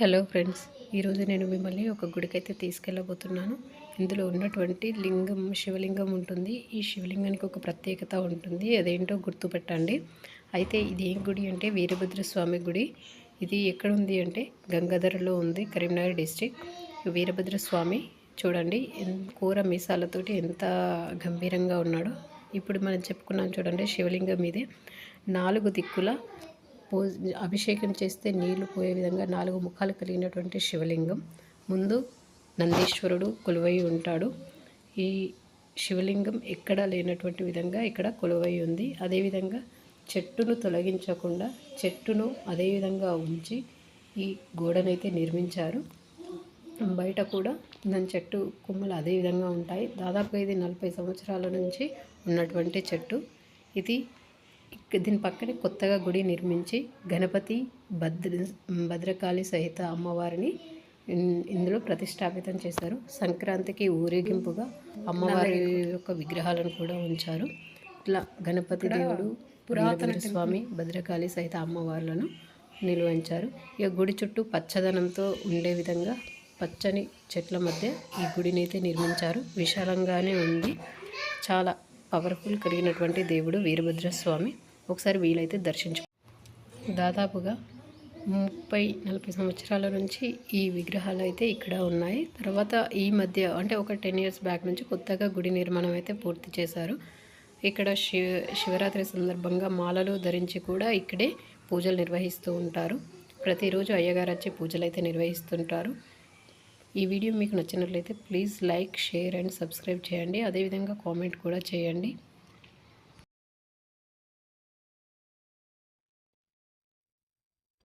Hello friends ఈరోజు నేను మిమ్మల్ని ఒక గుడికైతే తీసుకెళ్ళబోతున్నాను. ఇందులో ఉన్నటువంటి లింగం శివలింగం ఉంటుంది. ఈ శివలింగానికి ఒక ప్రత్యేకత ఉంటుంది. అదేంటో గుర్తుపెట్టండి. అయితే ఇది ఏం గుడి అంటే వీరభద్ర స్వామి గుడి. ఇది ఎక్కడ ఉంది అంటే గంగాధరలో ఉంది కరీంనగర్ డిస్టిక్. వీరభద్ర స్వామి చూడండి కూర మీసాలతోటి ఎంత గంభీరంగా ఉన్నాడో. ఇప్పుడు మనం చెప్పుకున్నాం చూడండి శివలింగం మీదే నాలుగు దిక్కుల పో అభిషేకం చేస్తే నీళ్ళు పోయే విధంగా నాలుగు ముఖాలు కలిగినటువంటి శివలింగం. ముందు నందీశ్వరుడు కొలువై ఉంటాడు. ఈ శివలింగం ఎక్కడ లేనటువంటి విధంగా ఇక్కడ కొలువై ఉంది. అదేవిధంగా చెట్టును తొలగించకుండా చెట్టును అదే విధంగా ఉంచి ఈ గోడనైతే నిర్మించారు. బయట కూడా దాని చెట్టు కొమ్మలు అదే విధంగా ఉంటాయి. దాదాపుగా ఇది నలభై సంవత్సరాల నుంచి ఉన్నటువంటి చెట్టు. ఇది దీని పక్కనే కొత్తగా గుడి నిర్మించి గణపతి భద్ర భద్రకాళి సహిత అమ్మవారిని ఇందులో ప్రతిష్టాపితం చేశారు. సంక్రాంతికి ఊరేగింపుగా అమ్మవారి యొక్క విగ్రహాలను కూడా ఉంచారు. ఇట్లా గణపతి దేవుడు పురాతన స్వామి భద్రకాళి సహిత అమ్మవార్లను నిలువంచారు. ఇక గుడి చుట్టూ పచ్చదనంతో ఉండే విధంగా పచ్చని చెట్ల మధ్య ఈ గుడిని అయితే నిర్మించారు. విశాలంగానే ఉంది. చాలా పవర్ఫుల్ కలిగినటువంటి దేవుడు వీరభద్ర స్వామి. ఒకసారి వీలైతే దర్శించు దాదాపుగా ముప్పై నలభై సంవత్సరాల నుంచి ఈ విగ్రహాలు అయితే ఇక్కడ ఉన్నాయి. తర్వాత ఈ మధ్య అంటే ఒక టెన్ ఇయర్స్ బ్యాక్ నుంచి కొత్తగా గుడి నిర్మాణం అయితే పూర్తి చేశారు. ఇక్కడ శివ శివరాత్రి సందర్భంగా మాలలు ధరించి కూడా ఇక్కడే పూజలు నిర్వహిస్తూ ఉంటారు. ప్రతిరోజు అయ్యగారు వచ్చి పూజలు అయితే నిర్వహిస్తుంటారు. ఈ వీడియో మీకు నచ్చినట్లయితే please like share and subscribe చేయండి. అదేవిధంగా కామెంట్ కూడా చేయండి.